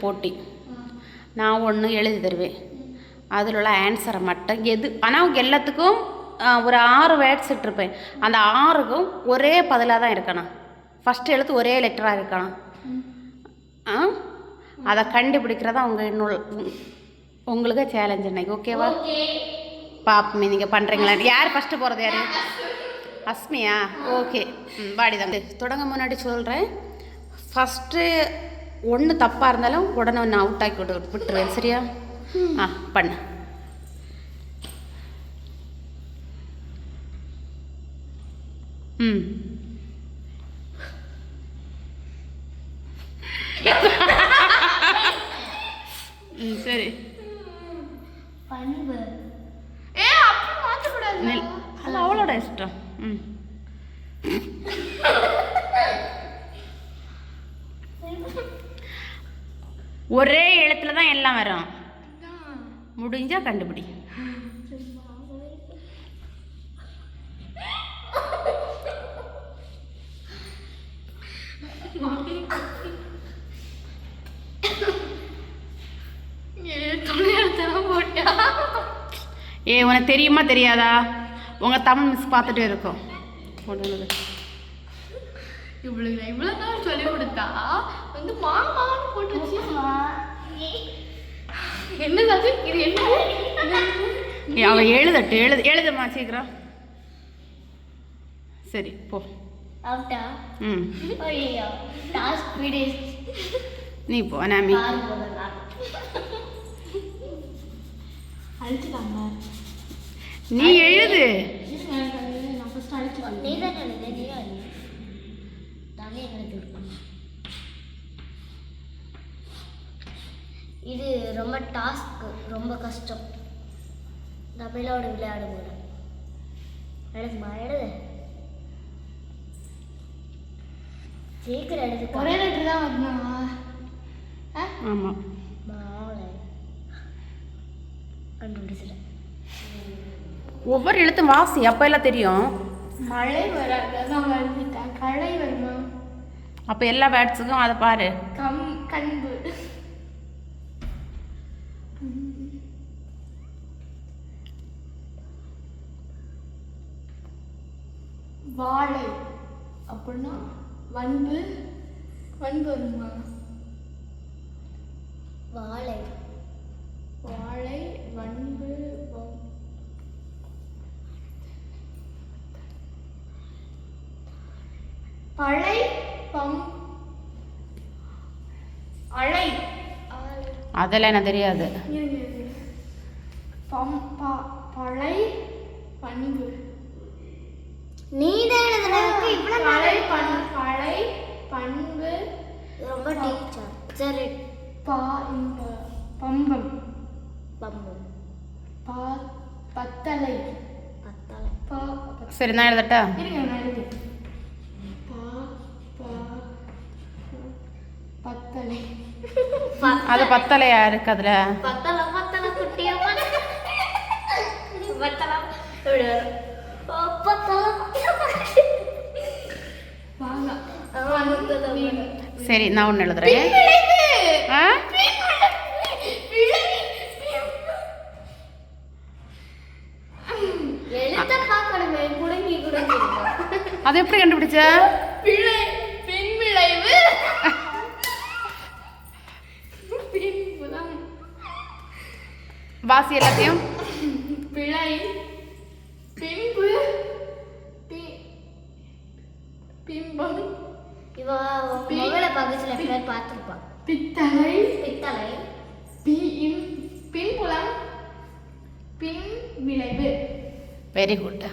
போட்டி. நான் ஒன்று எழுதி தருவேன். அதில் உள்ள ஆன்சரை மட்டும் எது ஆனால் அவங்க எல்லாத்துக்கும் ஒரு ஆறு வேர்ட்ஸ் இட்டிருப்பேன். அந்த ஆறுக்கும் ஒரே பதிலாக தான் இருக்கணும். ஃபஸ்ட்டு எழுத்து ஒரே லெட்டராக இருக்கணும். ஆ? அதை கண்டுபிடிக்கிறதா உங்கள் இன்னொரு உங்களுக்கு சேலஞ்ச் இன்னைக்கு ஓகேவா பாப்பமே நீங்கள் பண்ணுறீங்களா யார் ஃபஸ்ட்டு போகிறது யார்? அஸ்மியா? ஓகே ம் வாடி தம்பி தொடங்க முன்னாடி சொல்கிறேன் ஃபஸ்ட்டு ஒன்று தப்பாக இருந்தாலும் உடனே நான் அவுட் ஆக்கி விட்டு விட்டுருவேன் சரியா? ஆ பண்ணு. ம். ம் சரி. பண்பு ஏ அப்படி மாற்றக்கூடாது நெல். அது அவளோட இஷ்டம். ம். ஒரே எழுத்துல தான் எல்லாம் வரும். முடிஞ்சா கண்டுபிடி. போட்டியா ஏ உனக்கு தெரியுமா தெரியாதா? உங்கள் தமிழ் மிஸ் பார்த்துட்டே இருக்கோம். உடனே இவளுக்கு நான் இவ்வளோ நாள் சொல்லி கொடுத்தா வந்து மாமான்னு போட்டுச்சு என்னது அது இது என்ன? ஏ அவள் எழுதட்டு எழுது எழுதுமா சீக்கிரம். சரி போ. அவுட்டா ம். நீ போ அழிச்சுட்டாங்க நீ எழுது. இது ரொம்ப டாஸ்க் ரொம்ப கஷ்டம். தமிழோட விளையாட கூட எழுதுமா எழுது சீக்கிரம் எழுது ஒரே லெட்டர் தான் வரணுமா? ஆமாம் மாலை. கண்டுபிடிச்சிட்டேன். ஒவ்வொரு எழுத்தும் வாசி அப்போ எல்லாம் தெரியும். மழை வராது களை வருமா அப்போ எல்லா வேர்ட்ஸுக்கும் அதை பாரு. கம் கண்பு. வாழை அப்படின்னா வன்பு வன்பு வருமா? வாழை. வாழை வன்பு பழை பம். அழை. அதெல்லாம் எனக்கு தெரியாது. பம் ப பழை பண்பு. நீ தான் எழுதுனதுக்கு இவ்வளோ பழை பண் பழை பண்பு. ரொம்ப டீச்சர். சரி. பா இந்த பம்பம். பம்பம். பா பத்தலை. பத்தலை. பா சரி நான் எழுதட்டா? இருங்க நான் எழுதி பா பா பத்தலை. அது பத்தலையா இருக்கு அதில்? பத்தல பத்தல குட்டியா பத்தல. இப்படி சரி நான் ஒன்று எழுதுறேன். அது எப்படி கண்டுபிடிச்ச? வாசி எல்லாத்தையும். பிழை பின்பு பிம்பம். பார்க்க சில பேர் பார்த்துருப்பா பித்தளை. பித்தளை. பின் பின்புலம் பின் விளைவு. Very good